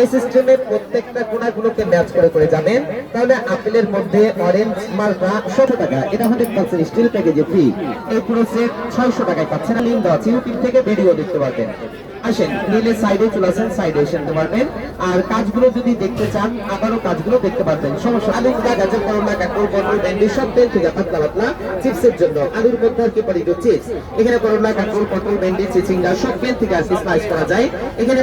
এই সিস্টেমে প্রত্যেকটা ম্যাচ করে করে তাহলে আপেলের মধ্যে অরেঞ্জ টাকা। এটা স্টিল প্যাকেজে ফ্রি ছয়শো টাকায় পাচ্ছেন লিঙ্ক আছে, ইউটিউব থেকে ভিডিও দেখতে পারবেন। আসেন নিলে সাইডে চলে আসেন সাইডে এসে নিতে পারবেন। আর কাজগুলো যদি দেখতে চান, আবারও কাজগুলো দেখতে পারবেন। সমস্যা গাজর কাকুর ভেন্ডি সব পাতলা পাতলা চিপসের জন্য। আলুর মধ্যে আর কি চিপস? এখানে কাকুর পটল ভেন্ডি সব স্লাইস করা যায়। এখানে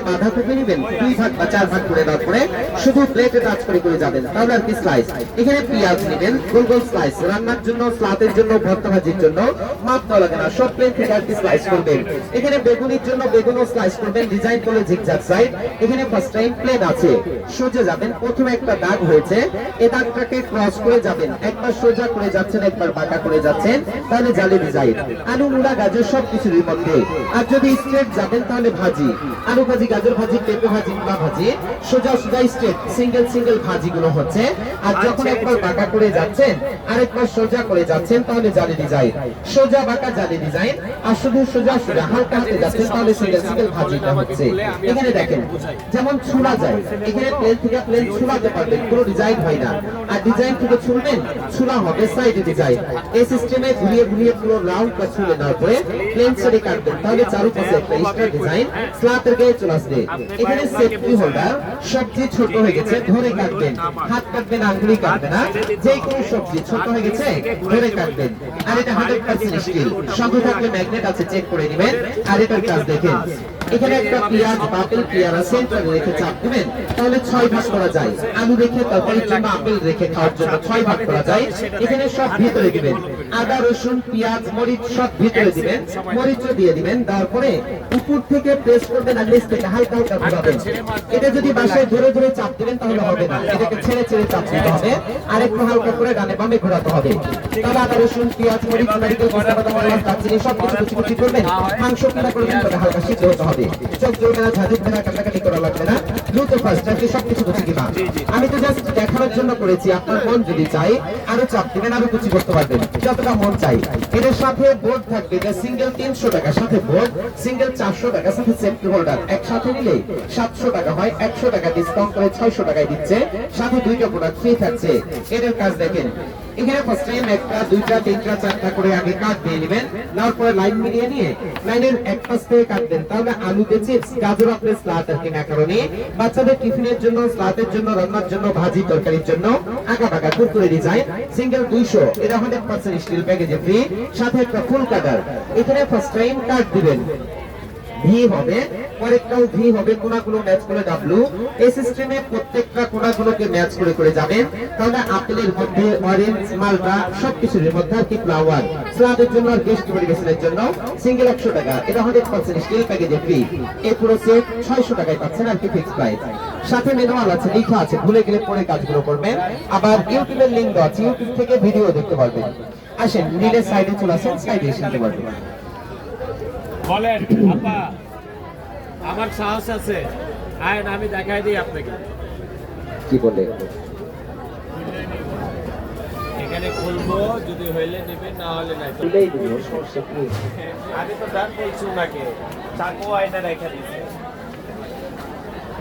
নেবেন, দুই ভাগ বা চার ভাগ করে দেওয়ার পরে শুধু প্লেটে টাচ করে করে যাবেন। তাহলে আর কি স্লাইস এখানে পেঁয়াজ নেবেন, গোল গোল স্লাইস রান্নার জন্য, স্লাতের জন্য, ভর্তা ভাজির জন্য, মাপ দেওয়া লাগে না, সব প্লেট থেকে আর কি স্লাইস করবেন। এখানে বেগুনির জন্য বেগুনও স্লাইস করবেন ডিজাইন করে জিগজাগ সাইড এখানে ফার্স্ট টাইম প্লেন আছে। সোজা যাবেন প্রথমে একটা দাগ হয়েছে। এই দাগটাকে ক্রস করে যাবেন। একবার সোজা করে যাচ্ছেন একবার বাঁকা করে যাচ্ছেন তাহলে জালি ডিজাইন আলু মুড়া গাজর সব কিছুর মধ্যে। আর যদি স্ট্রেট যাবেন তাহলে ভাজি। আলু ভাজি গাজর ভাজি পেঁপে ভাজি মূলা ভাজি সোজা সোজা স্ট্রেট সিঙ্গেল সিঙ্গেল ভাজিগুলো হচ্ছে। আর যখন একবার বাঁকা করে যাচ্ছেন আরেকবার সোজা করে যাচ্ছেন তাহলে জালি ডিজাইন সোজা বাঁকা জালি ডিজাইন আর শুধু সোজা সোজা হালকা হাতে যাচ্ছেন তাহলে সিঙ্গেল সিঙ্গেল ভাজিটা হচ্ছে। এখানে দেখেন যেমন ছুলা যায় এখানে প্লেন থেকে প্লেন ছুলাতে পারবেন কোনো ডিজাইন হয় না। আর ডিজাইন থেকে ছুলবেন ছুলা। হবে সাইডে ডিজাইন এই সিস্টেমে ঘুরিয়ে ঘুরিয়ে পুরো রাউন্ড বা ছুলে নেওয়ার পরে প্লেন ছেড়ে কাটবেন। তাহলে চারুপাশে একটা স্টার ডিজাইন স্লাতের গায়ে চলে আসবে। এখানে সেফটি হোল্ডার সবজি ছোট হয়ে গেছে ধরে কাটবেন। হাত কাটবেন আঙ্গুলি কাটবে না যে কোনো সবজি ছোট হয়ে গেছে ধরে কাটবেন। আর এটা হান্ড্রেড পার্সেন্ট স্টিল সঙ্গে থাকলে ম্যাগনেট আছে চেক করে নেবেন। আর এটার কাজ দেখেন। এখানে একটা পেঁয়াজ বাপেল পেয়ারা সেন্টারে রেখে চাপ দিবেন, তাহলে ছয় ভাগ করা যায়। আলু রেখে তরকারির জন্য আপেল রেখে খাওয়ার জন্য ছয় ভাগ করা যায়। এখানে সব ভিতরে দিবেন। আদা, রসুন, পেঁয়াজ, মরিচ সব ভিতরে দিবেন। মরিচও দিয়ে দিবেন। তারপরে উপর থেকে প্রেস করবেন আর নিচ থেকে হালকা হালকা ঘোরাবেন। এটা যদি বাসায় ধরে ধরে চাপ দিবেন, তাহলে হবে না। এটাকে ছেড়ে ছেড়ে চাপ দিতে হবে। আর একটু হালকা করে ডানে বামে ঘোরাতে হবে। তাহলে আদা, রসুন, পেঁয়াজ, মরিচ, নারিকেল কচা বাদাম সব কিছু কুচি করবেন। মাংস কিনা করবেন, তবে হালকা সিদ্ধ হতে হবে। চোখ জ্বলবে না ঝাঁঝি না কাটাকাটি করা লাগবে না। দ্রুত ফার্স্ট আপনি সবকিছু কুচি কিনা আমি তো জাস্ট দেখানোর জন্য করেছি আপনার মন যদি চাই আরও চাপ দিবেন আরও কুচি করতে পারবেন যতটা মন চাই। এর সাথে বোর্ড থাকবে যে সিঙ্গেল তিনশো টাকা সাথে বোর্ড সিঙ্গেল চারশো টাকা সাথে সেফটি হোল্ডার একসাথে নিলে সাতশো টাকা হয় একশো টাকা ডিসকাউন্ট করে ছয়শো টাকায় দিচ্ছে। সাথে দুইটা প্রোডাক্ট ফ্রি থাকছে। এদের কাজ দেখেন এখানে ফার্স্ট টাইম একটা, দুইটা, তিনটা, চারটা করে আগে কাট দিয়ে নেবেন। নেওয়ার পরে লাইন মিলিয়ে নিয়ে লাইনের এক পাশ থেকে কাটবেন তাহলে আলুতে চিপস গাজর আপনি স্লাদ আর কি ম্যাকারনি বাচ্চাদের টিফিনের জন্য স্লাদের জন্য, রান্নার জন্য, ভাজি, তরকারির জন্য আঁকা বাঁকা কুরকুরে ডিজাইন সিঙ্গেল দুইশো। এটা হান্ড্রেড পার্সেন্ট স্টিল প্যাকেজে ফ্রি সাথে একটা ফুল কাটার এখানে ফার্স্ট টাইম কাট দিবেন। ভি হবে, পরেরটাও ভি হবে, কোনাগুলো ম্যাচ করে ডাব্লু এই সিস্টেমে প্রত্যেকটা কোনাগুলোকে ম্যাচ করে করে যাবেন। তাহলে আপেলের মধ্যে অরেঞ্জ মালটা সবকিছুর মধ্যে আর কি ফ্লাওয়ার স্লাদের জন্য আর গেস্ট পরিবেশনের জন্য সিঙ্গেল একশো টাকা। এটা পার্সেন্ট স্টিল প্যাকেজে ফ্রি এই পুরো সেট ছয়শো টাকায় পাচ্ছেন আর কি ফিক্স প্রাইস সাথে ম্যানুয়াল আছে আছে, ভুলে গেলে পরে কাজগুলো করবেন। আবার ইউটিউবের লিঙ্ক আছে ইউটিউব থেকে ভিডিও দেখতে পারবেন। আসেন নিলের সাইডে চলে আসেন সাইডে এসে নিতে পারবেন। বলেন আপা আমার সাহস আছে। আয়েন আমি দেখাই দিই আপনাকে। কি বলে? এখানে খুলবো যদি হইলে নেবেন না হলে নাই। আমি তো দাঁত বলছি ওনাকে চাকু আয়না রেখে দিচ্ছে কিন্তু ভাইকে গেল ওনার তো সাহস নাই